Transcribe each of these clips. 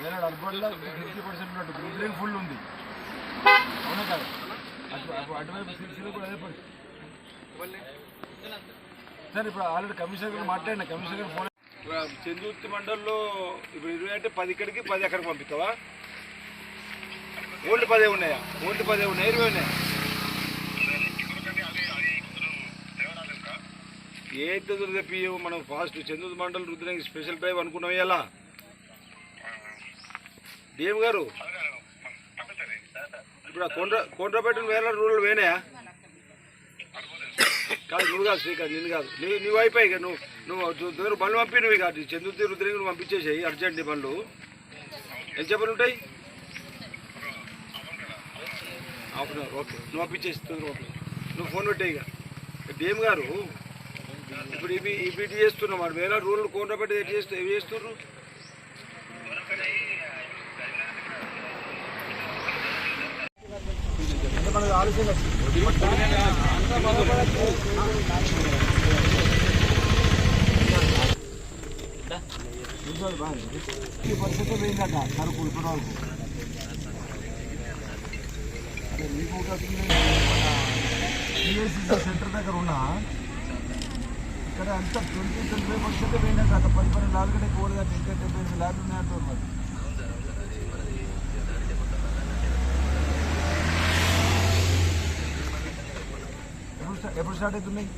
వేరే fifty percent full ఉంది. అవునా కాదు? అటువైపు సిరిసిలో కూడా అదే సార్ ఇప్పుడు ఆల్రెడీ కమిషనర్ గారు మాట్లాడిన కమిషనర్ గారు ఫోన్ చందుర్తి మండల్లో ఇప్పుడు ఇరవై అంటే పది ఇక్కడికి పది ఎక్కడికి పంపిస్తావా? ఓల్డ్ పదే ఉన్నాయా? ఓల్డ్ పదే ఉన్నాయి? ఇరవై ఉన్నాయా? ఏ తొందరగా పియ్యం మనం ఫాస్ట్ చందూర్తి మండల్ రుద్రానికి స్పెషల్ డ్రైవ్ అనుకున్నాం ఎలా? డిఎం గారు? ఇప్పుడు కొండ్ర కొండ్రపేట వేరే రూరల్ వేనాయా కాదు నువ్వు కాదు శ్రీకాంత్ నిన్ను కాదు. నీ నువ్వు అయిపోయి ఇక నువ్వు నువ్వు దగ్గర బండ్లు పంపి నువ్వు కాదు చంద్రుతి రుద్రికి నువ్వు పంపించేసాయి అర్జెంట్ నీ బండ్లు. ఎంత చెప్పలు ఉంటాయి? హాఫ్ అన్ అవర్ ఓకే నువ్వు పంపించేసి తొందరగా నువ్వు ఫోన్ పెట్టే ఇక. డిఎం గారు ఇప్పుడు ఇవి ఇవి ఇటు చేస్తున్నాం మరి వేరే రూల్ కొండ్రపేట ఎటు చేస్తూ ఏవి చేస్తున్నారు మనకు ఈ పరిస్థితి పోయిందట సరుకు ఇప్పటి వరకు మీకు సెంటర్ దగ్గర ఉన్నా ఇక్కడ అంతా ట్వంటీ ట్వంటీ ఫైవ్ పర్సెంట్ పోయిందట అక్కడ పది పన్నెండు లాభ కంటే కూడదు డెబ్బై ఎనిమిది ల్యాబ్లు ఉన్నాయంటారు మరి. ఎప్పుడు స్టార్ట్ అవుతున్నాయి?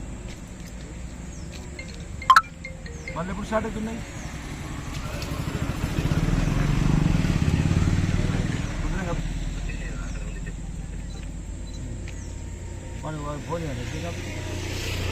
మళ్ళీ ఎప్పుడు స్టార్ట్ అవుతున్నాయి? వాళ్ళు వాళ్ళు ఫోన్ చేయాలి